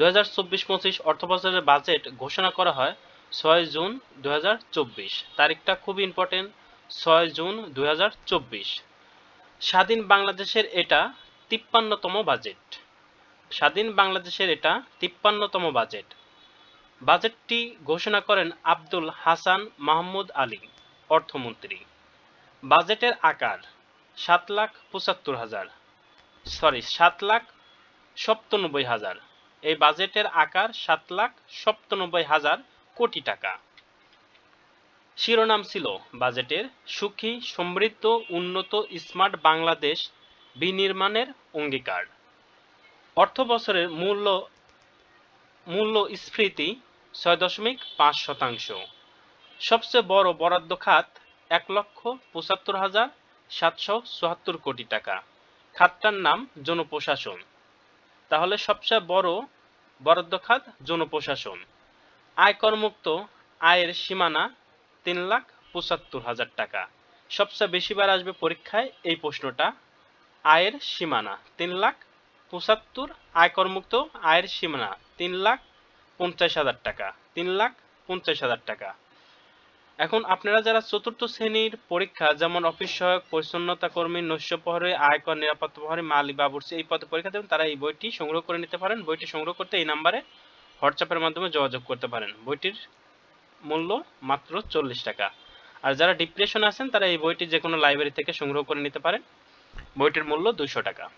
দু হাজার চব্বিশ পঁচিশ অর্থবছরের বাজেট ঘোষণা করা হয় ছয় জুন দু তারিখটা খুব ইম্পর্টেন্ট ছয় জুন দু স্বাধীন বাংলাদেশের এটা তিপ্পান্নতম বাজেট স্বাধীন বাংলাদেশের এটা তিপ্পান্নতম বাজেট বাজেটটি ঘোষণা করেন আব্দুল হাসান মাহমুদ আলী, অর্থমন্ত্রী। বাজেটের আকার সাত লাখ পঁচাত্তর হাজার। সরি সাত লাখ সপ্তানব্বই হাজার। এই বাজেটের আকার সাত লাখ সপ্তানব্বই হাজার কোটি টাকা। শিরোনাম ছিল বাজেটের সুখী, সমৃদ্ধ, উন্নত, স্মার্ট বাংলাদেশ বিনির্মাণের অঙ্গীকার। অর্থ বছরের মূল্য মূল্যস্ফীতি ছয় দশমিক পাঁচ শতাংশ। সবচেয়ে বড় বরাদ্দ খাত এক লক্ষ পঁচাত্তর হাজার সাতশো চুয়াত্তর কোটি টাকা। খাতটার নাম জনপ্রশাসন। তাহলে সবচেয়ে বড় বরাদ্দ খাত জনপ্রশাসন আয়করমুক্ত আয়ের সীমানা তিন লাখ পঁচাত্তর হাজার টাকা। সবচেয়ে বেশিবার আসবে পরীক্ষায় এই প্রশ্নটা। আয়ের সীমানা তিন লাখ পঁচাত্তর আয়করমুক্ত আয়ের সীমানা তিন লাখ পঞ্চাশ হাজার টাকা, তিন লাখ পঞ্চাশ হাজার টাকা। এখন আপনারা যারা চতুর্থ শ্রেণির পরীক্ষা, যেমন অফিস সহায়ক, পরিচ্ছন্নতা কর্মী, নৈশ প্রহরী, আয়কর নিরাপত্তা প্রহরী, মালি বাবুর্চি, এই পদে পরীক্ষা দেবেন, তারা এই বইটি সংগ্রহ করে নিতে পারেন। বইটি সংগ্রহ করতে এই নাম্বারে হোয়াটসঅ্যাপের মাধ্যমে যোগাযোগ করতে পারেন। বইটির মূল্য মাত্র চল্লিশ টাকা। আর যারা ডিপ্রেশন আছেন, তারা এই বইটি যে কোনো লাইব্রেরি থেকে সংগ্রহ করে নিতে পারেন। বইটির মূল্য দুশো টাকা।